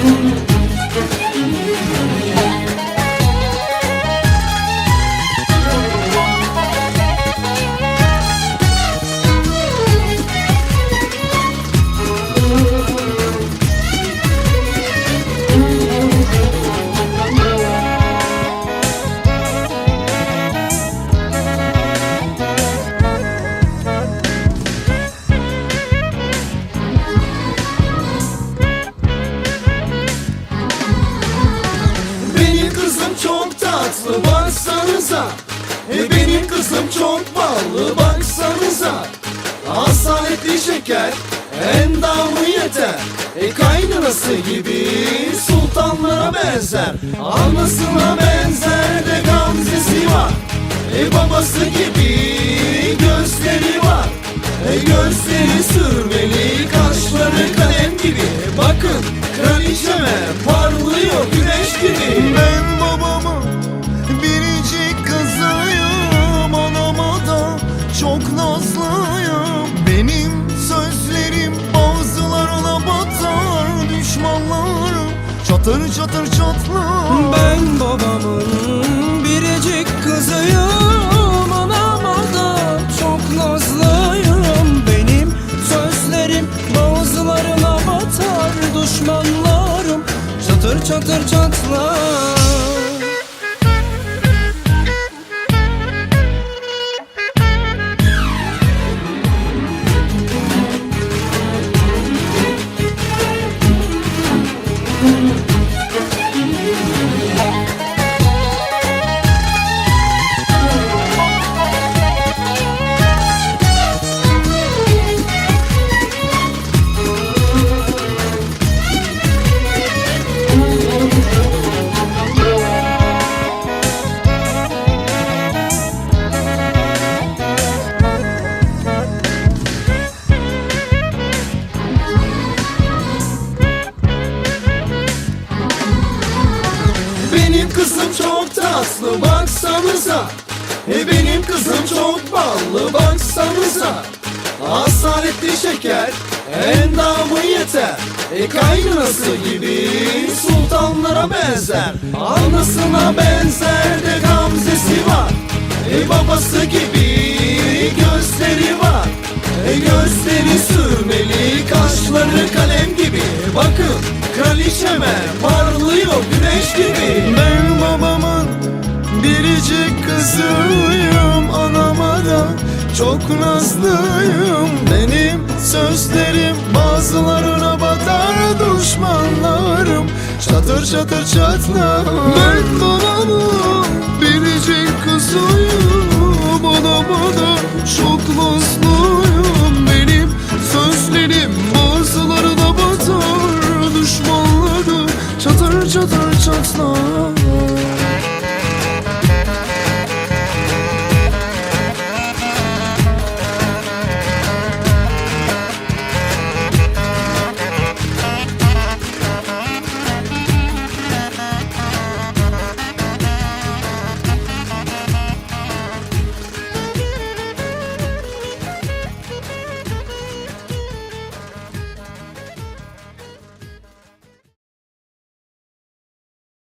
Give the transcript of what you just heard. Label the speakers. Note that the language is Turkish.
Speaker 1: Thank you. paslı baksanıza. E benim kızım çok ballı baksanıza. Asaletli şeker endamı yeter. E kaynanası gibi sultanlara benzer. Anasına benzer de gamzesi var. E babası gibi
Speaker 2: çatır çatır çatlar.
Speaker 3: Ben babamın biricik kızıyım. Anama da çok nazlıyım. Benim sözlerim bazılarına batar Düşmanlarım. Çatır çatır çatlar.
Speaker 1: Benim tatlı baksanıza. E benim kızım çok ballı baksanıza. Asaletli şeker endamı yeter. E kaynanası gibi sultanlara benzer. Anasına benzer de gamzesi var. E babası gibi gözleri var. E gözleri sürmeli kaşları kalem gibi. Bakın kraliçeme parlıyor güneş gibi.
Speaker 2: Ben biricik kızıyım Anama da çok nazlıyım. Benim sözlerim bazılarına batar Düşmanlarım. Çatır çatır çatlar. Babamın